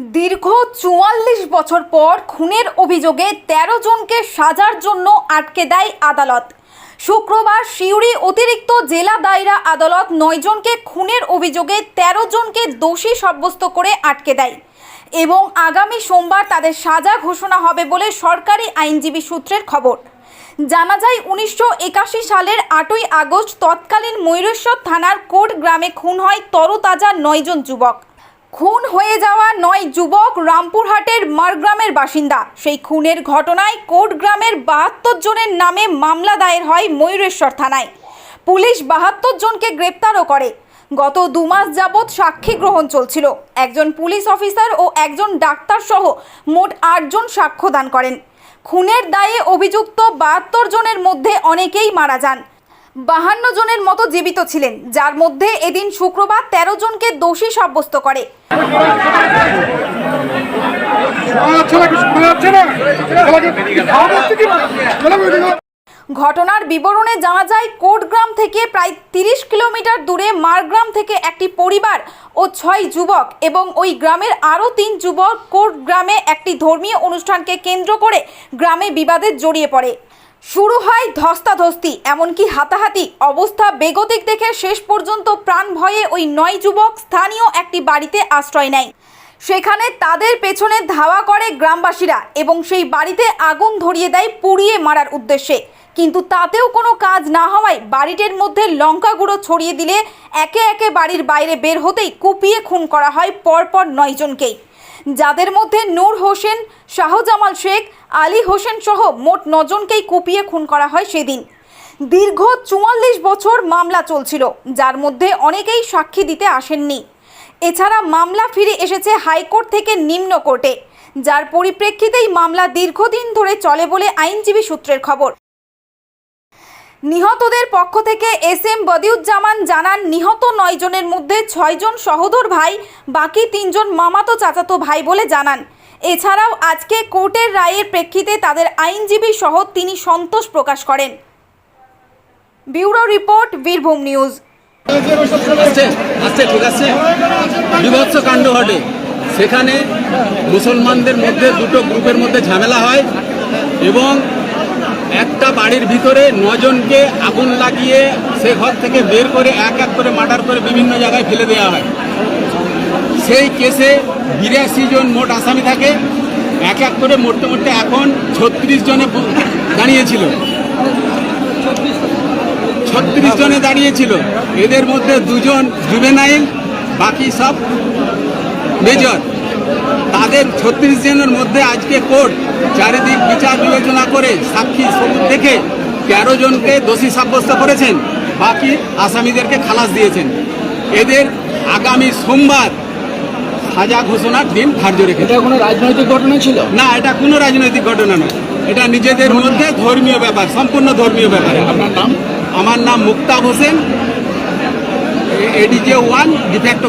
দীর্ঘ চুয়াল্লিশ বছর পর খুনের অভিযোগে ১৩ জনকে সাজার জন্য আটকে দেয় আদালত। শুক্রবার সিউড়ি অতিরিক্ত জেলা দায়রা আদালত নয় জনকে খুনের অভিযোগে ১৩ জনকে দোষী সাব্যস্ত করে আটকে দেয় এবং আগামী সোমবার তাদের সাজা ঘোষণা হবে বলে সরকারি আইনজীবী সূত্রের খবর। জানা যায়, উনিশশো একাশি সালের আটই আগস্ট তৎকালীন ময়ূরেশ্বর থানার কোট গ্রামে খুন হয় তরতাজা নয়জন যুবক। খুন হয়ে যাওয়া নয় যুবক রামপুরহাটের মারগ্রামের বাসিন্দা। সেই খুনের ঘটনায় কোট গ্রামের বাহাত্তর জনের নামে মামলা দায়ের হয় ময়ূরেশ্বর থানায়। পুলিশ বাহাত্তর জনকে গ্রেপ্তারও করে। গত দু মাস যাবৎ সাক্ষী গ্রহণ চলছিল। একজন পুলিশ অফিসার ও একজন ডাক্তার সহ মোট আটজন সাক্ষ্য দান করেন। খুনের দায়ে অভিযুক্ত বাহাত্তর জনের মধ্যে অনেকেই মারা যান। বাহান্ন জনের মতো জীবিত ছিলেন, যার মধ্যে এদিন শুক্রবার তেরো জনকে দোষী সাব্যস্ত করে। ঘটনার বিবরণে জানা যায়, কোটগ্রাম থেকে প্রায় তিরিশ কিলোমিটার দূরে মারগ্রাম থেকে একটি পরিবার ও ছয় যুবক এবং ওই গ্রামের আরও তিন যুবক কোট গ্রামে একটি ধর্মীয় অনুষ্ঠানকে কেন্দ্র করে গ্রামে বিবাদে জড়িয়ে পড়ে। শুরু হয় ধস্তাধস্তি, এমনকি হাতাহাতি অবস্থা বেগতিক দেখে শেষ পর্যন্ত প্রাণ ভয়ে ওই নয় যুবক স্থানীয় একটি বাড়িতে আশ্রয় নেয়। সেখানে তাদের পেছনে ধাওয়া করে গ্রামবাসীরা এবং সেই বাড়িতে আগুন ধরিয়ে দেয় পুড়িয়ে মারার উদ্দেশ্যে। কিন্তু তাতেও কোনো কাজ না হওয়ায় বাড়িটির মধ্যে লঙ্কা গুঁড়ো ছড়িয়ে দিলে একে একে বাড়ির বাইরে বের হতেই কুপিয়ে খুন করা হয় পরপর নয়জনকেই। যাদের মধ্যে নূর হোসেন, শাহজামাল শেখ, আলী হোসেন সহ মোট নজনকেই কুপিয়ে খুন করা হয় সেদিন। দীর্ঘ চুয়াল্লিশ বছর মামলা চলছিল, যার মধ্যে অনেকেই সাক্ষী দিতে আসেননি। এছাড়া মামলা ফিরে এসেছে হাইকোর্ট থেকে নিম্ন কোর্টে, যার পরিপ্রেক্ষিতেই মামলা দীর্ঘদিন ধরে চলে বলে আইনজীবী সূত্রের খবর। নিহতদের পক্ষ থেকে এস এম বদিউজ্জামান জানান, নিহত নয় জনের মধ্যে ছয়জন সহোদর ভাই, বাকি তিনজন মামাতো চাচাতো ভাই বলে জানান। এছাড়াও আজকে কোর্টের রায়ের প্রেক্ষিতে তাদের আইনজীবী সহ তিনি সন্তোষ প্রকাশ করেন। Bureau report, Birbhum news. কাণ্ড ঘটে। সেখানে মুসলমানদের মধ্যে দুটো গ্রুপের মধ্যে ঝামেলা হয় এবং বাড়ির ভিতরে নজনকে আগুন লাগিয়ে সে ঘর থেকে বের করে এক এক করে মার্ডার করে বিভিন্ন জায়গায় ফেলে দেওয়া হয়। সেই কেসে বিরাশি জন মোট আসামি থাকে। এক এক করে মরতে মরতে এখন ছত্রিশ জনে দাঁড়িয়েছিল। ছত্রিশ জনে দাঁড়িয়েছিল। এদের মধ্যে দুজন জুবেনাইল, বাকি সব মেজর। তাদের ছত্রিশ জনের মধ্যে আজকে কোর্ট চারিদিক বিচার বিবেচনা করে সাক্ষী সবুত দেখে তেরো জনকে দোষী সাব্যস্ত করেছেন বাকি আসামিদেরকে খালাস দিয়েছেন এদের আগামী সোমবার সাজা ঘোষণার দিন ধার্য রেখেছে এটা কোনো রাজনৈতিক ঘটনা ছিল না এটা কোনো রাজনৈতিক ঘটনা নয় এটা নিজেদের মধ্যে ধর্মীয় ব্যাপার সম্পূর্ণ ধর্মীয় ব্যাপার আপনার নাম আমার নাম Muktab Hossain ADJ one de facto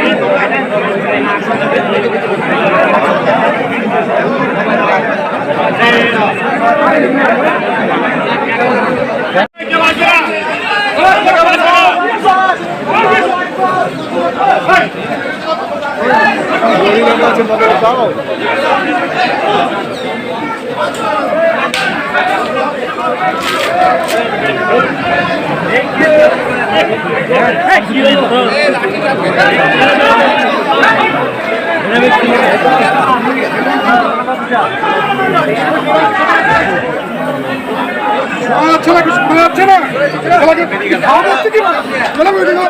যাচ্ছে না কিছু যাচ্ছে না